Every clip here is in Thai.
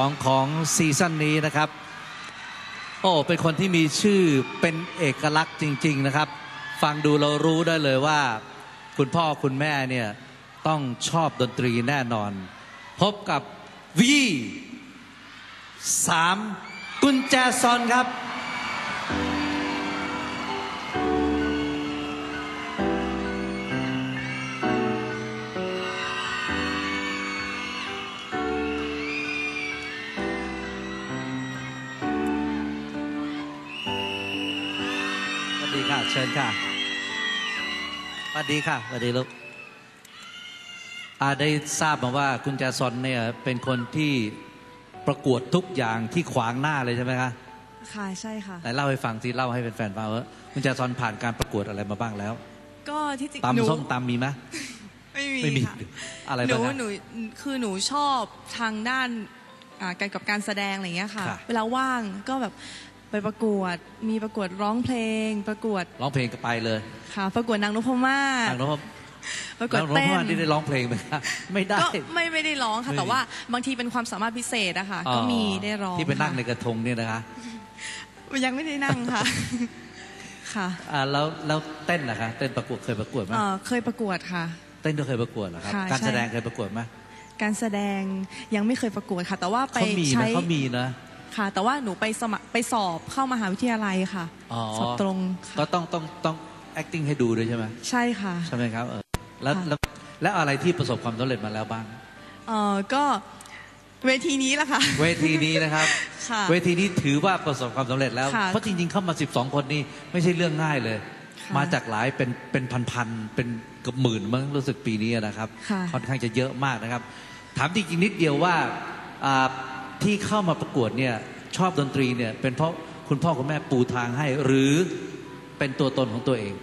2 ของซีซั่นนี้นะครับ โอ้เป็นคนที่มีชื่อเป็นเอกลักษณ์จริง ๆนะครับ ฟังดูเรารู้ได้เลยว่า คุณพ่อคุณแม่เนี่ยต้องชอบดนตรีแน่นอน พบกับวีสามกุญแจซอนครับ เชิญค่ะสวัสดีค่ะสวัสดีลูกอาได้ทราบมาว่าคุณแจซอนเนี่ยเป็นคนที่ประกวดทุกอย่างที่ขวางหน้าเลยใช่ไหมคะค่ะใช่ค่ะไหนเล่าให้ฟังสิเล่าให้แฟนๆฟังว่าคุณแจซอนผ่านการประกวดอะไรมาบ้างแล้ว ก็ที่จริงหนูตำส้มตำมีไหมไม่มีไม่มีค่ะอะไรหนูบ้างคะ หนูคือหนูชอบทางด้านอ่าการกับการแสดงอะไรอย่างเงี้ยค่ะ ค่ะ เวลาว่างก็แบบ ไปประกวด มีประกวดร้องเพลง ประกวดร้องเพลงก็ไปเลย ค่ะ ประกวดนางนพมาศทางโน้นประกวดแล้วน้องเต้พ่อนที่ได้ร้องเพลงไหมคะไม่ได้ก็ไม่ไม่ได้ร้องค่ะไม่แต่ว่าบางทีเป็นความสามารถพิเศษอะค่ะก็มีได้ร้องที่ไปนั่งในค่ะกระทงเนี่ยนะคะยังไม่ได้นั่งค่ะค่ะอ่าแล้วแล้วเต้นนะคะเต้นประกวดเคยประกวดไหมเอ่อเคยประกวดค่ะ เต้นก็เคยประกวดเหรอครับค่ะการใช่แสดงเคยประกวดไหมการแสดงยังไม่เคยประกวดค่ะ แต่ว่าไปเขามีใช้นะเขามีนะ ค่ะ แต่ว่าหนูไปสมัครไปสอบเข้ามหาวิทยาลัยค่ะ อ๋อสอบตรงก็ค่ะต้องต้องต้อง acting ให้ดูด้วยใช่ไหมใช่ค่ะ ใช่ไหมครับเออแล้วค่ะ แล้วแล้วอะไรที่ประสบความสำเร็จมาแล้วบ้าง เออก็เวทีนี้แหละค่ะ เวทีนี้นะครับ ค่ะเวทีนี้ถือว่าประสบความสำเร็จแล้ว ค่ะเพราะจริงๆเข้ามา 12 คนนี่ไม่ใช่เรื่องง่ายเลย ค่ะมาจากหลายเป็นเป็นพันๆเป็นเกือบหมื่นมั้งรู้สึกปีนี้นะครับ ค่ะ ค่อนข้างจะเยอะมากนะครับ ถามจริงๆนิดเดียวว่าอ่า ที่เข้ามาประกวดเนี่ยชอบดนตรีเนี่ยเป็นเพราะคุณพ่อคุณแม่ปูทางให้หรือเป็นตัวตนของตัวเอง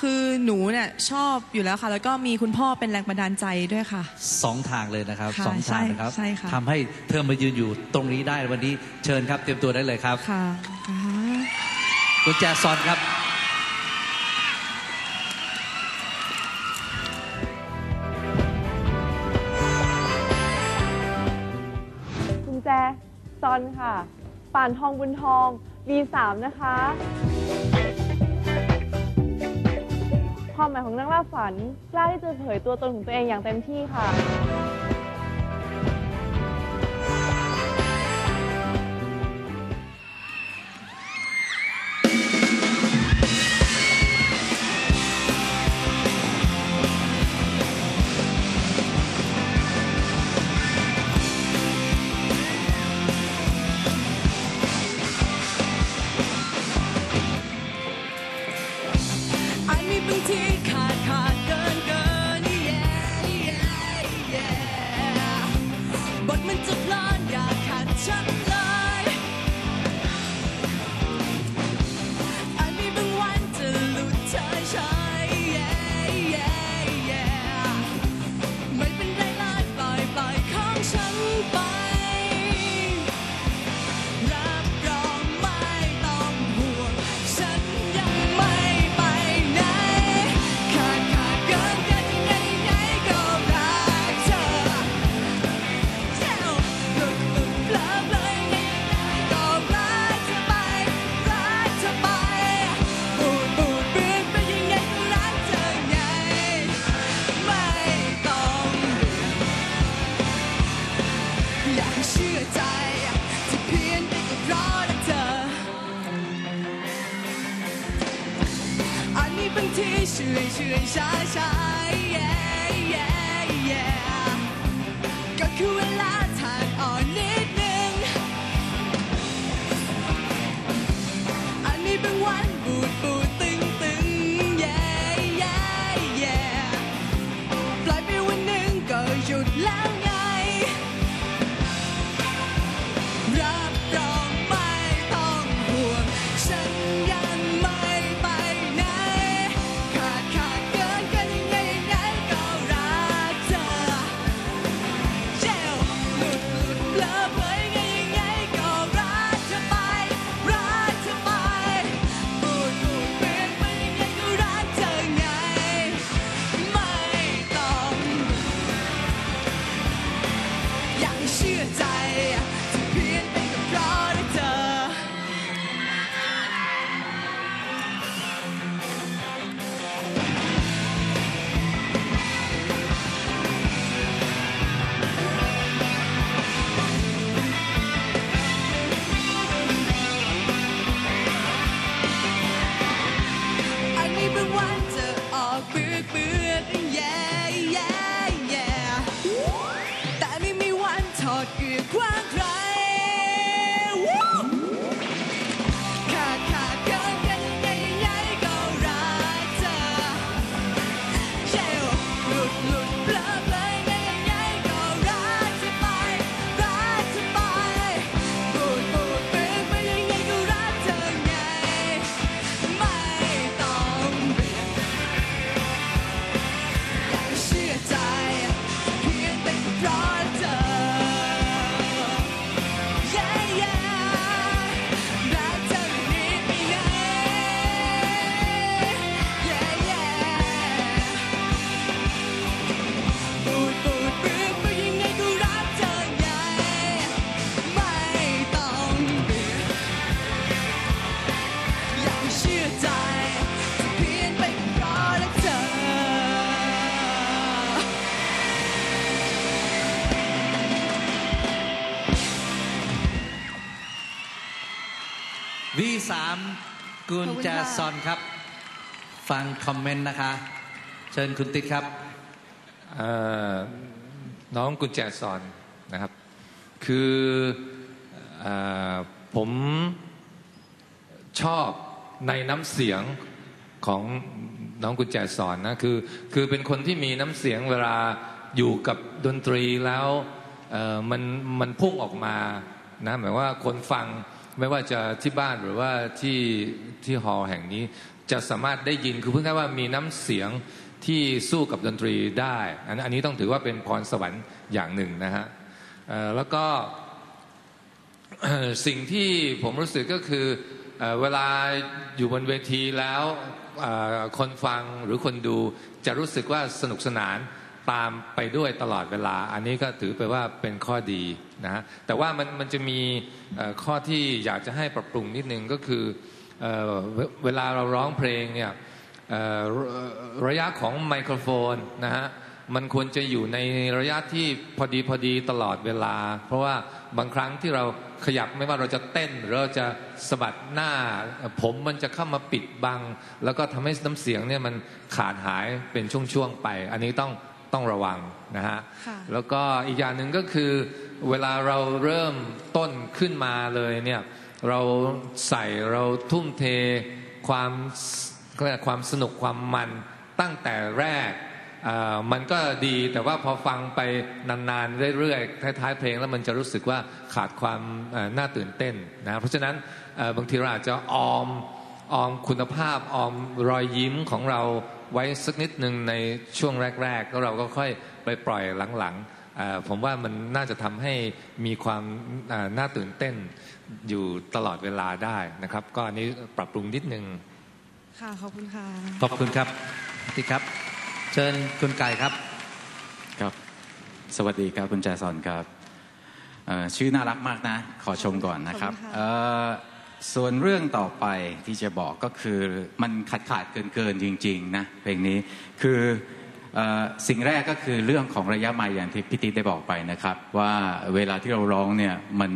คือหนูเนี่ยชอบอยู่แล้วค่ะ แล้วก็มีคุณพ่อเป็นแรงบันดาลใจด้วยค่ะสองทางเลยนะครับค่ะสองทางนะครับใช่ใช่ค่ะทำให้เธอมายืนอยู่ตรงนี้ได้วันนี้เชิญครับเตรียมตัวได้เลยครับค่ะอ่ากุญแจซอนครับ อนค่ะ ป่านทองบุญทอง V3 นะคะ ความหมายของนักล่าฝัน กล้าที่จะเผยตัวตนของตัวเองอย่างเต็มที่ค่ะ ทีเชื่อยเชื่อยช้าช้า yeah, yeah, yeah ก็คือเวลาทานอ่อนนิดนึงอันนี้เป็นวัน วีสามกุญแจค่ะซอนครับ ฟังคอมเมนต์นะคะ เชิญคุณติ๊กครับน้องกุญแจซอนนะครับ คืออผมชอบในน้ำเสียงของน้องกุญแจสอนนะคือคือเป็นคนที่มีน้ำเสียงเวลาอยู่กับดนตรีแล้วมันมันพุ่งออกมานะหมายว่าคนฟัง ไม่ว่าจะที่บ้านหรือว่าที่ที่ฮอลล์แห่งนี้จะสามารถได้ยินคือเพิ่งแค่ว่ามีน้ำเสียงที่สู้กับดนตรีได้อันอันนี้ต้องถือว่าเป็นพรสวรรค์อย่างหนึ่งนะฮะแล้วก็สิ่งที่ผมรู้สึกก็คือเอเวลาอยู่บนเวทีแล้วคนฟังหรือคนดูจะรู้สึกว่าสนุกสนาน ตามไปด้วยตลอดเวลา อันนี้ก็ถือไปว่าเป็นข้อดีนะฮะแต่ว่ามันมันจะมีข้อที่อยากจะให้ปรับปรุงนิดนึงก็คือเอเวลาเราร้องเพลงเนี่ยระยะของไมโครโฟนนะฮะมันควรจะอยู่ในระยะที่พอดีพอดีตลอดเวลา เพราะว่าบางครั้งที่เราขยับไม่ว่าเราจะเต้นหรือเราจะสะบัดหน้า ผมมันจะเข้ามาปิดบัง แล้วก็ทำให้น้ำเสียงเนี่ยมันขาดหายเป็นช่วงๆไป อันนี้ต้อง ต้องระวังนะฮะค่ะแล้วก็อีกอย่างหนึ่งก็คือ เวลาเราเริ่มต้นขึ้นมาเลยเนี่ยเราใส่เราทุ่มเทความเขาเรียกความสนุกความมันตั้งแต่แรกอ่ามันก็ดีแต่ว่าพอฟังไปนานๆเรื่อยๆท้ายๆเพลงแล้วมันจะรู้สึกว่าขาดความเอ่อน่าตื่นเต้นนะเพราะฉะนั้นเอ่อบางทีเราอาจจะออมออมคุณภาพออมรอยยิ้มของเรา ไว้สักนิดหนึ่งในช่วงแรกๆแล้วเราก็ค่อยไปปล่อยหลังๆเอ่อผมว่ามันน่าจะทำให้มีความเอ่อน่าตื่นเต้นอยู่ตลอดเวลาได้นะครับ ก็อันนี้ปรับปรุงนิดนึงค่ะขอบคุณค่ะขอบคุณครับติ๊กครับ เชิญคุณไก่ครับครับ สวัสดีครับคุณแจซอนครับเอ่อชื่อน่ารักมากนะ ขอชมก่อนนะครับ ส่วนเรื่องต่อไปที่จะบอกก็คือมันขาดขาดเกินเกินๆจริง ๆ นะเพลงนี้คืออสิ่งแรกก็คือเรื่องของระยะไมค์อย่างที่พี่ติ๊ได้บอกไปนะครับ ว่าเวลาที่เราร้องเนี่ยมัน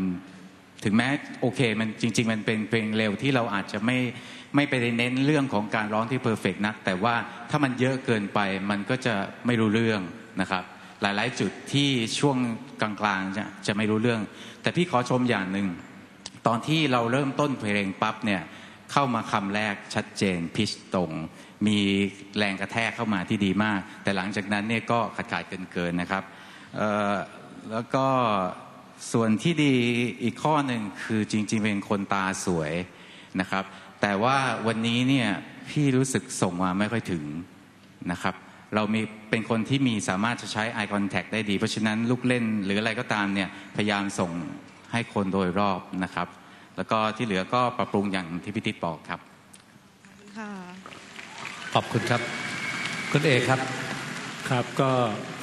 ถึงแม้โอเคมันจริง ๆ มันเป็นเพลงเร็วที่เราอาจจะไม่ไม่ไปเน้นเรื่องของการร้องที่เพอร์เฟกนัก แต่ว่าถ้ามันเยอะเกินไปมันก็จะไม่รู้เรื่องนะครับ หลายๆจุดที่ช่วงกลางๆจะจะไม่รู้เรื่อง แต่พี่ขอชมอย่างหนึ่ง ตอนที่เราเริ่มต้นเพลงปั๊บเนี่ยเข้ามาคำแรกชัดเจนพิชตรง มีแรงกระแทกเข้ามาที่ดีมาก แต่หลังจากนั้นเนี่ยก็ขาดขาดเกินเกินนะครับแล้วก็ส่วนที่ดีอีกข้อหนึ่งคือจริง ๆ เป็นคนตาสวยนะครับ แต่ว่าวันนี้เนี่ยพี่รู้สึกส่งมาไม่ค่อยถึงนะครับ เรามีเป็นคนที่มีสามารถจะใช้ eye contact ได้ดี เพราะฉะนั้นลูกเล่นหรืออะไรก็ตามเนี่ยพยายามส่ง ให้คนโดยรอบนะครับ แล้วก็ที่เหลือก็ปรับปรุงอย่างที่พี่ติ๊กบอกครับค่ะขอบคุณครับ คุณเอกครับครับก็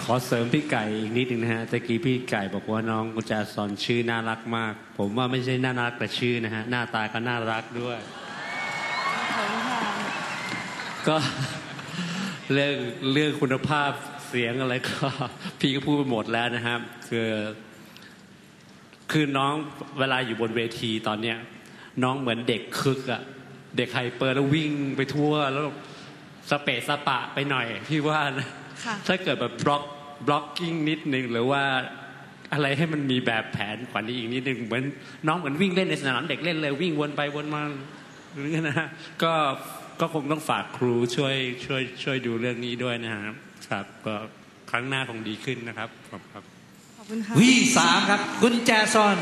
ขอเสริมพี่ไก่อีกนิดนึงนะฮะตะกี้พี่ไก่บอกว่าน้องกุญแจซอนชื่อน่ารักมาก ผมว่าไม่ใช่น่ารักแต่ชื่อนะฮะหน้าตาก็น่ารักด้วยขอบคุณค่ะก็เรื่องเรื่องคุณภาพเสียงอะไรก็ พี่ก็พูดไปหมดแล้วนะครับคือ คือน้องเวลาอยู่บนเวทีตอนเนี้ยน้องเหมือนเด็กคึกอะเด็กไฮเปอร์แล้ววิ่งไปทั่วแล้วสเปซสปะไปหน่อยพี่ว่านะค่ะถ้าเกิดแบบบล็อกบล็อกกิ้งนิดนึงหรือว่าอะไรให้มันมีแบบแผนกว่านี้อีกนิดนึงเหมือนน้องเหมือนวิ่งเล่นในสนามเด็กเล่นเลยวิ่งวนไปวนมาหรือนะฮะก็ก็คงต้องฝากครูช่วยช่วยช่วยดูเรื่องนี้ด้วยนะครับครับก็ครั้งหน้าคงดีขึ้นนะครับขอบคุณครับขอบ คุณค่ะวีสามครับกุญแจซอน